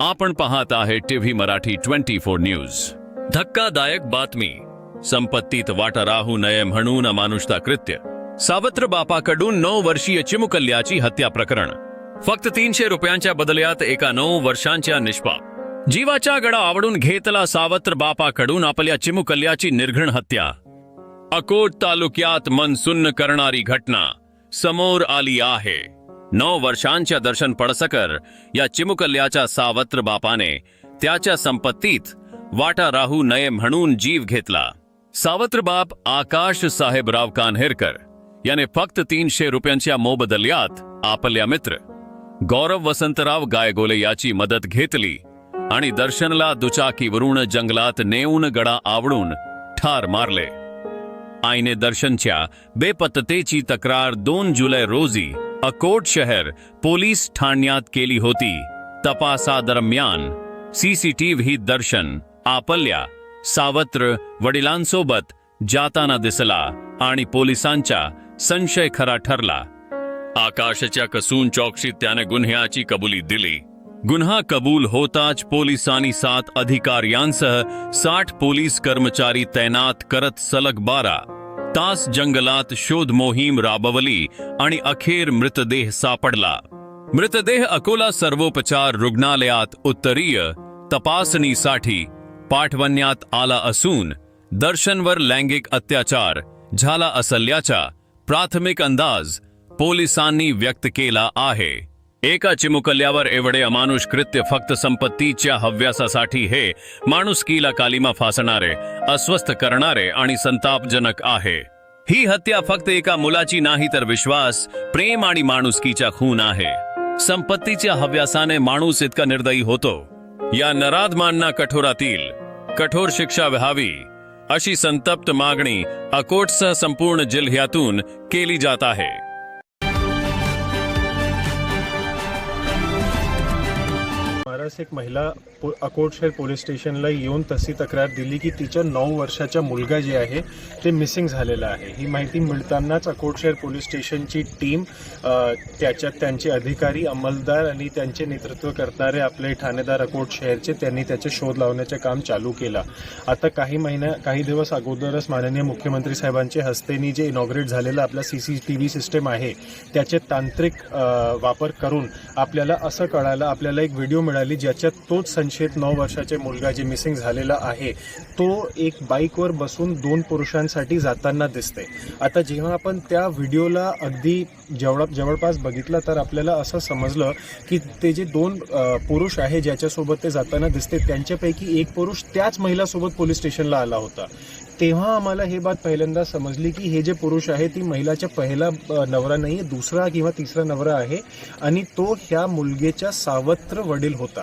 आपण पाहत आहे TV Marathi twenty four news. धक्कादायक बातमी. संपत्तीत वाटा राहू नये म्हणून अमानुषता कृत्य. सावत्र बापाकडून नऊ वर्षीय चिमुकल्याची हत्या प्रकरण. फक्त तीनशे रुपयांच्या बदल्यात एका नऊ वर्षांच्या निष्पाप. जीवाच्या गडा आवडून घेतला सावत्र बापाकडून आपल्या चिमुकल्याची निर्घृण हत्या. अकोट तालुक्यात मन सुन्न करणारी घटना समोर आली आहे. नऊ वर्षांच्या दर्शन पडसकर या चिमुकल्याच्या सावत्र बापाने त्याच्या संपत्तीत वाटा राहू नये म्हणून जीव घेतला. सावत्र बाप आकाश साहेबराव कान्हेरकर याने फक्त तीनशे रुपयांच्या मोबदल्यात आपल्या मित्र गौरव वसंतराव गायगोले याची मदत घेतली आणि दर्शनला दुचाकीवरून जंगलात नेऊन गडा आवडून ठार मारले. आईने दर्शनच्या बेपत्तेची तक्रार दोन जुलै रोजी अकोट शहर पोलीस ठाण्यात केली होती. तपासादरम्यान सीसीटीव्ही दर्शन आपल्या सावत्र वडिलांसोबत जाताना दिसला आणि पोलिसांचा संशय खरा ठरला. आकाशच्या कसून चौकशीत त्याने गुन्ह्याची कबुली दिली. गुन्हा कबूल होताच पोलिसांनी सात अधिकाऱ्यांसह साठ पोलीस कर्मचारी तैनात करत सलग बारा तास जंगलात शोध मोहीम राबवली आणि अखेर मृतदेह सापडला. मृतदेह अकोला सर्वोपचार रुग्णालयात उत्तरीय तपासणीसाठी पाठवण्यात आला असून दर्शनवर लैंगिक अत्याचार झाला असल्याचा प्राथमिक अंदाज पोलिसांनी व्यक्त केला आहे. एका चिमुकल्यावर एवढे अमानुष कृत्य फक्त संपत्तीच्या हव्यासासाठी हे माणुसकीला कालिमा फासणारे अस्वस्थ करणारे आणि संतापजनक आहे. ही हत्या फक्त एका मुलाची नाही तर विश्वास प्रेम आणि माणुसकीच्या खून आहे. संपत्तीच्या हव्यासाने माणूस इतका निर्दयी होतो. या नराधमांना कठोरातील कठोर शिक्षा व्हावी अशी संतप्त मागणी अकोटसह संपूर्ण जिल्ह्यातून केली जात आहे. महाराज एक महिला पो- अकोटशेर पोलीस स्टेशनला येऊन तशी तक्रार दिली की तिच्या नऊ वर्षाचा मुलगा जे आहे ते मिसिंग झालेला आहे. ही माहिती मिळतानाच अकोटशेर पोलीस स्टेशनची टीम त्याच्यात त्यांचे अधिकारी अंमलदार आणि त्यांचे नेतृत्व करणारे आपले ठाणेदार अकोट शहरचे त्यांनी त्याचे शोध लावण्याचे काम चालू केलं. आता काही महिन्या काही दिवस अगोदरच माननीय मुख्यमंत्री साहेबांच्या हस्तेनी जे इनॉग्रेट झालेलं आपला C C T V system आहे त्याचे तांत्रिक वापर करून आपल्याला असं कळायला आपल्याला एक व्हिडिओ मिळाली ज्याच्यात तोच संशयित नऊ वर्षाचे मुलगा जे मिसिंग झालेला आहे तो एक बाईकवर बसून दोन पुरुषांसाठी जाताना दिसते आता जेव्हा आपण त्या व्हिडिओला अगदी जवळ जवळपास बघितलं तर आपल्याला असं समजलं की ते जे दोन पुरुष आहे ज्याच्यासोबत ते जाताना दिसते त्यांच्यापैकी एक पुरुष त्याच महिलासोबत पोलीस स्टेशनला आला होता. तेव्हा आम्हाला हे बात पहिल्यांदा समजली की हे जे पुरुष आहे ती महिलाच्या पहिला नवरा नाही दुसरा किंवा तिसरा नवरा आहे आणि तो ह्या मुलगेच्या सावत्र वडील होता.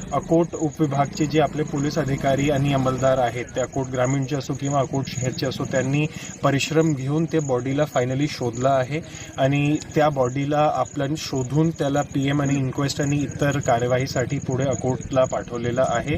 अकोट उपविभागचे जे आपले पोलीस अधिकारी आणि अंमलदार आहेत ते अकोट ग्रामीणचे असो किंवा अकोट शहरचे असो त्यांनी परिश्रम घेऊन ते बॉडीला फायनली शोधला आहे आणि त्या बॉडीला आपण शोधून त्याला पी एम आणि इन्क्वेस्ट आणि इतर कार्यवाहीसाठी पुढे अकोटला पाठवलेलं आहे.